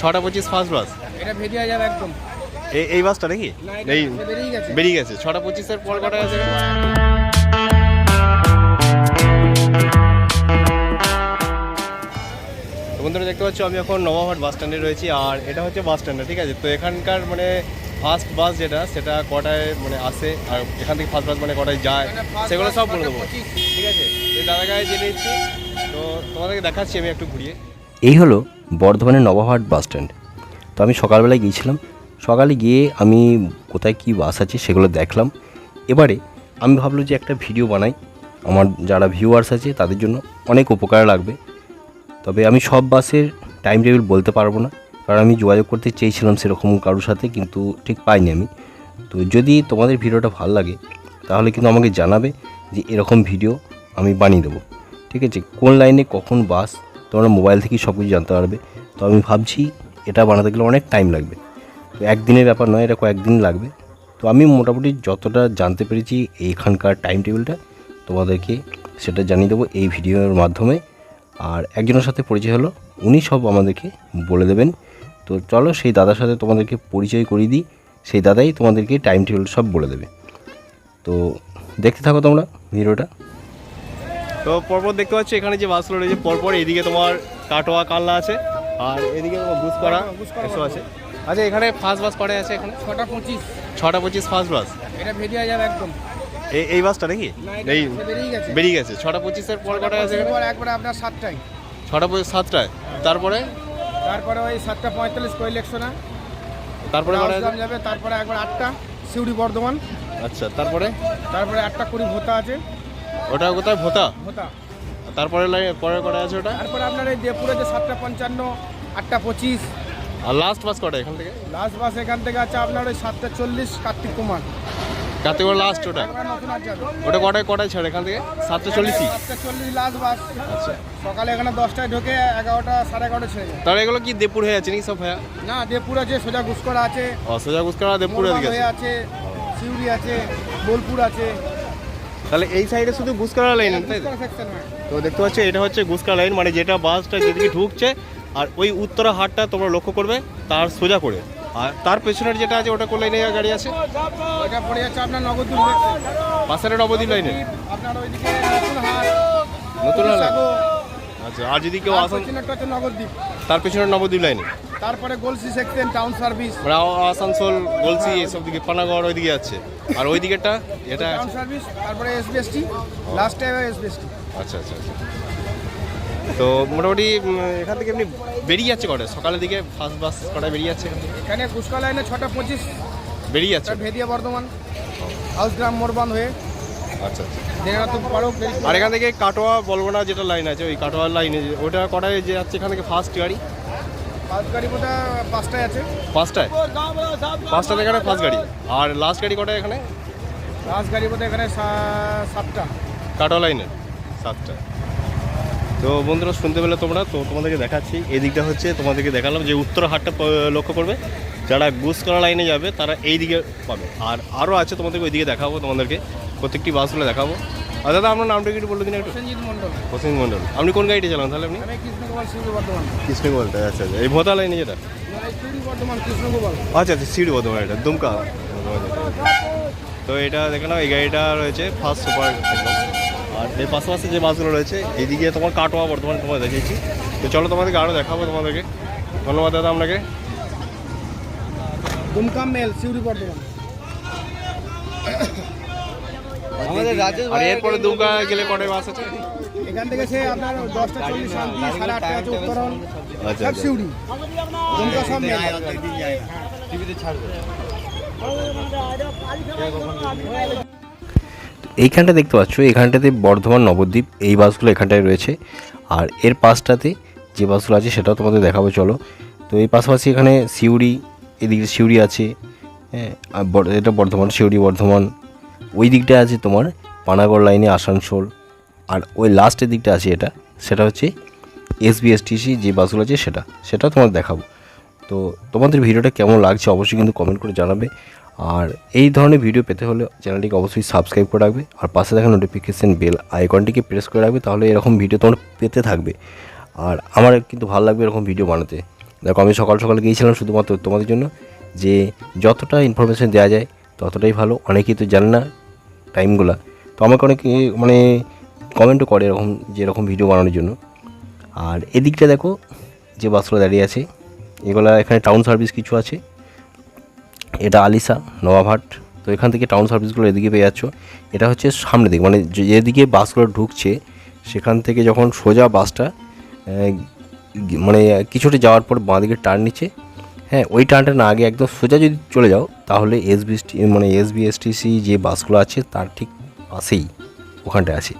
ছটা পঁচিশ ফার্স্ট বাস এটা ভেরিয়ে যাবে একদম। এই এই বাসটা নাকি? এই বেরিয়ে গেছে। বেরিয়ে গেছে। ছটা পঁচিশের পর কটা আছে? বন্ধুরা দেখতে পাচ্ছ আমি এখন নবাবহাট বাস স্ট্যান্ডে রয়েছি আর এটা হচ্ছে বাস স্ট্যান্ডে ঠিক আছে? তো এখানকার মানে ফার্স্ট বাস যেটা সেটা কটায় মানে আসে আর এখান থেকে ফার্স্ট বাস মানে কটায় যায় সেগুলো সব বলে দেবো। ঠিক আছে? এই দাদা গায়ে জেনে নিচ্ছি। তো তোমাদেরকে দেখাচ্ছি আমি একটু ঘুরিয়ে। এই হলো বর্ধমানের নবাবহাট বাস স্ট্যান্ড। তো আমি সকালবেলায় গিয়েছিলাম। সকালে গিয়ে আমি কোথায় কী বাস আছে সেগুলো দেখলাম। এবারে আমি ভাবলো যে একটা ভিডিও বানাই। আমার যারা ভিউয়ার্স আছে তাদের জন্য অনেক উপকার লাগবে। তবে আমি সব বাসের টাইম টেবিল বলতে পারব না। কারণ আমি যোগাযোগ করতে চেয়েছিলাম সেরকম কারোর সাথে, কিন্তু ঠিক পাইনি আমি। তো যদি তোমাদের ভিডিওটা ভালো লাগে, তাহলে কিন্তু আমাকে জানাবে যে এরকম ভিডিও আমি বানিয়ে দেবো। ঠিক আছে? কোন লাইনে কখন বাস তোমরা মোবাইল থেকেই সব কিছু জানতে পারবে। তো আমি ভাবছি এটা বানাতে গেলে অনেক টাইম লাগবে। তো একদিনের ব্যাপার নয়, এটা কয়েকদিন লাগবে। তো আমি মোটামুটি যতটা জানতে পেরেছি এইখানকার টাইম টেবিলটা তোমাদেরকে সেটা জানিয়ে দেবো এই ভিডিওর মাধ্যমে। আর একজনের সাথে পরিচয় হলো, উনি সব আমাদেরকে বলে দেবেন। তো চলো সেই দাদার সাথে তোমাদেরকে পরিচয় করিয়ে দিই। সেই দাদাই তোমাদেরকে টাইম টেবিল সব বলে দেবে। তো দেখতে থাকো তোমরা ভিডিওটা। তো পরপর দেখতে পাচ্ছি এখানে যে বাসগুলো রয়েছে পরপর এদিকে তোমার কাটোয়া কাল্লা আছে আর এদিকে তোমার বুসকরা এসব আছে। আচ্ছা এখানে ফার্স্ট বাস কটায় আছে এখানে? ছটা পঁচিশ। ছটা পঁচিশ ফার্স্ট বাস এটা ভেরিয়ে যাবে একদম। এই এই বাসটা নাকি? এই বেরিয়ে গেছে। বেরিয়ে গেছে। ছটা পঁচিশের পর কটায় আছে একবারে আপনার সাতটায়। ছটা পঁচিশ সাতটায়। তারপরে? তারপরে ওই সাতটা পঁয়তাল্লিশ কই লেখছো না? তারপরে যাবে তারপরে একবার আটটা সিউড়ি বর্ধমান। আচ্ছা তারপরে? তারপরে আটটা কুড়ি ভোতা আছে। ওটা কোথায়? ভোতা? ভোতা। তারপরে লাইন পরে কটায় আছে ওটা? তারপরে আপনার এই দেপুরে যে সাতটা পঞ্চান্ন আটটা পঁচিশ। আর লাস্ট বাস কটা এখান থেকে? লাস্ট বাস এখান থেকে আছে আপনার ওই সাতটা চল্লিশ কার্তিক কুমার। কাতে করে লাস্ট ওটা ওটা কটায় কটায় ছাড়ে এখান থেকে? সাতটা চল্লিশই? সাতটা চল্লিশ লাস্ট বাস আচ্ছা। সকালে এখানে দশটায় ঢোকে এগারোটা সাড়ে এগারোটা ছেড়ে যায়। তাহলে এগুলো কি দেবপুর হয়ে আছে নাকি সব ভাইয়া না দেপুর আছে সোজা ঘুসকরা আছে। অসোজা গুসকরা দেবপুর মোরবাদ হয়ে আছে। আছে সিউড়ি আছে বোলপুর আছে। তাহলে এই সাইডে শুধু গুসকরা লাইন তাই তো? দেখতে পাচ্ছ এটা হচ্ছে গুসকা লাইন মানে যেটা বাসটা যেদিকে ঢুকছে আর ওই উত্তরা হাটটা তোমরা লক্ষ্য করবে তার সোজা করে। আর তার পেছনের যেটা আছে ওটা কোন লাইনে গাড়ি আছে? ওইটা পড়ে যাচ্ছে আপনার নগদুল পাশের নবদ্বীপ লাইনে আপনার ওইদিকে নতুন হাট। আচ্ছা আর যদি কেউ আসেন তার পেছনের নবদ্বীপ লাইনে তারপরে গোলসি সেকশন টাউন সার্ভিস মানে আসানসোল গলসি এসব দিকে পানাগড় ওইদিকে আছে। আর ওই দিকেরটা এটা টাউন সার্ভিস তারপরে এসবিএসটি লাস্ট টাইম এসবিএসটি আচ্ছা আচ্ছা আচ্ছা। তো মোটামুটি এখান থেকে এমনি বেরিয়ে যাচ্ছে কটা? সকালের দিকে ফার্স্ট বাস কটায় বেরিয়ে যাচ্ছে? এখানে কুষ্কা লাইনে ছটা পঁচিশ। বেরিয়ে যাচ্ছে? ভেদিয়া বর্ধমান। হাউস হাউসগ্রাম মোরবান হয়ে। আচ্ছা আচ্ছা। আর এখান থেকে কাটোয়া বলবনা যেটা লাইন আছে ওই কাটোয়া লাইনে ওটা কটায় যে যাচ্ছে এখান থেকে ফার্স্ট গাড়ি? পাঁচটায় আছে? পাঁচটায়? পাঁচটা থেকে এখানে ফার্স্ট গাড়ি। আর লাস্ট গাড়ি কটায় এখানে? গাড়ি সা- সাতটা। কাটোয়া লাইনে সাতটা। তো বন্ধুরা শুনতে পেলে তোমরা তো তোমাদেরকে দেখাচ্ছি। এই দিকটা হচ্ছে তোমাদেরকে দেখালাম যে উত্তর হাটটা লক্ষ্য করবে। যারা গুসকরা লাইনে যাবে তারা এই দিকে পাবে। আর আরও আছে তোমাদেরকে ওই দিকে দেখাবো তোমাদেরকে। প্রত্যেকটি বাসগুলো দেখাবো। আর দাদা আপনার নামটা একটু বলে দিন একটু। সঞ্জিত মন্ডল হোসেন মন্ডল আপনি কোন গাড়িটা চালান তাহলে আপনি? আমি কৃষ্ণগোপাল সিউড়ি বর্ধমান। কৃষ্ণগোপালটা আচ্ছা আচ্ছা। এই ভোতা লাইনে যেটা? না, এই সিউড়ি বর্ধমান কৃষ্ণগোপাল। আচ্ছা আচ্ছা সিঁড়ি বর্ধমান এটা দুমকা। তো এটা দেখে নাও এই গাড়িটা রয়েছে ফার্স্ট সুপার একদম। আর এর পাশাপাশি যে বাসগুলো রয়েছে এইদিকে তোমার কাটোয়া বর্ধমান তোমার দেখিয়েছি তো চলো তোমাদেরকে আরও দেখাবো তোমাদেরকে। ধন্যবাদ দাদা আপনাকে। দুমকাম মেল সিউড়ি বর্ধমান। আমাদের আর এরপরে গেলে কটায় বাস আছে? এখান থেকে সে আপনার দশটা চল্লিশ শান্তি সাড়ে আটটা আছে উত্তরণ আচ্ছা। সব আচ্ছা দুমকা সব মেল এইখানটা দেখতে পাচ্ছ এখানটাতে বর্ধমান নবদ্বীপ এই বাসগুলো এখানটায় রয়েছে। আর এর পাশটাতে যে বাসগুলো আছে সেটাও তোমাদের দেখাবো চলো। তো এই পাশাপাশি এখানে সিউড়ি এদিকে সিউড়ি আছে হ্যাঁ আর এটা বর্ধমান সিউড়ি বর্ধমান। ওই দিকটা আছে তোমার পানাগড় লাইনে আসানসোল, আর ওই লাস্টের দিকটা আছে এটা, সেটা হচ্ছে এসবিএসটিসি যে বাসগুলো আছে সেটা সেটা তোমার দেখাবো। তো তোমাদের ভিডিওটা কেমন লাগছে অবশ্যই কিন্তু কমেন্ট করে জানাবে। আর এই ধরনের ভিডিও পেতে হলে চ্যানেলটিকে অবশ্যই সাবস্ক্রাইব করে রাখবে, আর পাশে দেখা নোটিফিকেশান বেল আইকনটিকে প্রেস করে রাখবে, তাহলে এরকম ভিডিও তোমরা পেতে থাকবে। আর আমার কিন্তু ভালো লাগবে এরকম ভিডিও বানাতে। দেখো, আমি সকাল সকাল গিয়েছিলাম শুধুমাত্র তোমাদের জন্য, যে যতটা ইনফরমেশন দেওয়া যায় ততটাই ভালো। অনেকেই তো জানে না টাইমগুলো। তো আমাকে অনেকে মানে কমেন্টও করে এরকম, যে এরকম ভিডিও বানানোর জন্য। আর এদিকটা দেখো, যে বাসগুলো দাঁড়িয়ে আছে, এগুলা এখানে টাউন সার্ভিস কিছু আছে। এটা আলিসা, নবাবহাট। তো এখান থেকে টাউন সার্ভিসগুলো এদিকে পেয়ে যাচ্ছ। এটা হচ্ছে সামনে দিকে মানে যেদিকে বাসগুলো ঢুকছে, সেখান থেকে যখন সোজা বাসটা মানে কিছুটা যাওয়ার পর বাঁ দিকে টার্ন নিচ্ছে হ্যাঁ ওই টার্নটা না আগে একদম সোজা যদি চলে যাও, তাহলে এস বিএসটি মানে এস বিএসটিসি যে বাসগুলো আছে, তার ঠিক পাশেই ওখানটায় আছে।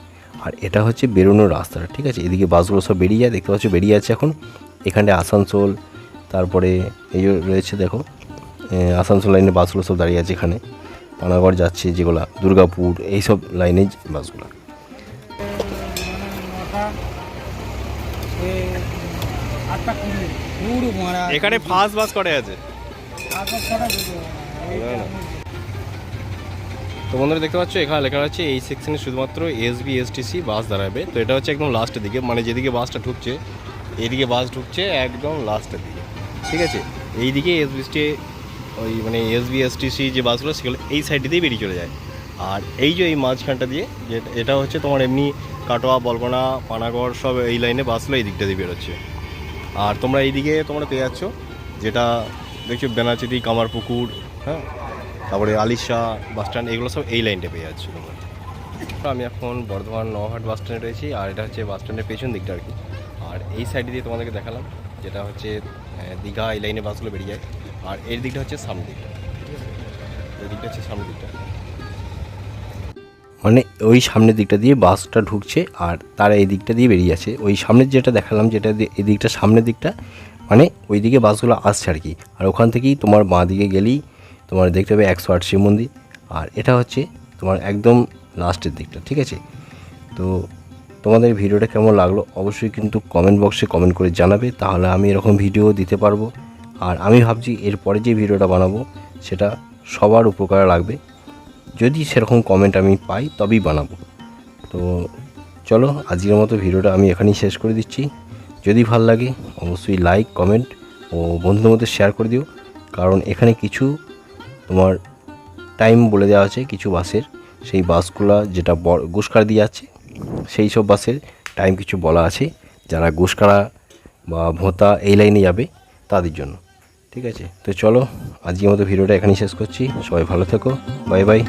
আর এটা হচ্ছে বেরোনোর রাস্তাটা ঠিক আছে? এদিকে বাসগুলো সব বেরিয়ে যায়, দেখতে পাচ্ছ বেরিয়ে যাচ্ছে এখন। এখানটায় আসানসোল, তারপরে এই রয়েছে দেখো আসানসোল লাইনে বাসগুলো সব দাঁড়িয়ে আছে এখানে। পানাগড় যাচ্ছে যেগুলো, দুর্গাপুর, এইসব লাইনে বাসগুলো। আটটা এখানে ফার্স্ট বাস আছে। কটা? এইটা তো বন্ধুরা দেখতে পাচ্ছ এখানে লেখা আছে এই সেকশনে শুধুমাত্র এসবি এসটিসি বাস দাঁড়াবে। তো এটা হচ্ছে একদম লাস্টের দিকে মানে যেদিকে বাসটা ঢুকছে এইদিকে বাস ঢুকছে একদম লাস্টের দিকে। ঠিক আছে? এইদিকে এসবিএসটি ওই মানে এসবি এসটিসি যে বাসগুলো সেগুলো এই সাইড দিয়েই বেরিয়ে চলে যায়। আর এই যে এই মাঝখানটা দিয়ে যে এটা হচ্ছে তোমার এমনি কাটোয়া বলগোনা পানাগড় সব এই লাইনে বাসগুলো এই দিকটা দিয়ে বেরোচ্ছে। আর তোমরা এইদিকে তোমরা পেয়ে যাচ্ছ যেটা দেখছ বেনাচিতি কামারপুকুর হ্যাঁ? তারপরে আলিশা বাস স্ট্যান্ড, এগুলো সব এই লাইনটা পেয়ে যাচ্ছ তোমরা। আমি এখন বর্ধমান নহাট বাস স্ট্যান্ডে রয়েছি, আর এটা হচ্ছে বাস স্ট্যান্ডের পেছন দিকটা আর কি। আর এই সাইড দিয়ে তোমাদেরকে দেখালাম, যেটা হচ্ছে দীঘা, এই লাইনে বাসগুলো বেরিয়ে যায়। আর এর দিকটা হচ্ছে সামনের দিকটা। এই দিকটা হচ্ছে সামনের দিকটা। মানে ওই সামনের দিকটা দিয়ে বাসটা ঢুকছে আর তারা এই দিকটা দিয়ে বেরিয়ে আছে ওই সামনের যেটা দেখালাম, যেটা এই দিকটা সামনের দিকটা মানে ওই দিকে বাসগুলো আসছে আর কি। আর ওখান থেকেই তোমার বাঁ দিকে গেলেই তোমার দেখতে হবে একশো আট শিব মন্দির। আর এটা হচ্ছে তোমার একদম লাস্টের দিকটা, ঠিক আছে? তো তোমাদের ভিডিওটা কেমন লাগল অবশ্যই কিন্তু কমেন্ট বক্সে কমেন্ট করে জানাবে, তাহলে আমি এরকম ভিডিও দিতে পারব। আর আমি ভাবছি এরপরে যে ভিডিওটা বানাবো, সেটা সবার উপকারে লাগবে। যদি সেরকম কমেন্ট আমি পাই, তবেই বানাবো। তো চলো, আজকের মতো ভিডিওটা আমি এখানেই শেষ করে দিচ্ছি। যদি ভালো লাগে, অবশ্যই লাইক কমেন্ট ও বন্ধুদের মধ্যে শেয়ার করে দিও। কারণ এখানে কিছু তোমার টাইম বলে দেওয়া আছে, কিছু বাসের। সেই বাসগুলো যেটা গুসকার দিয়ে আছে সেই সব বাসের টাইম কিছু বলা আছে। যারা গুসকারা বা ভোঁতা এই লাইনে যাবে, তাদের জন্য। ঠিক আছে? তো চলো, আজকের মতো ভিডিওটা এখানেই শেষ করছি। সবাই ভালো থেকো। Bye bye.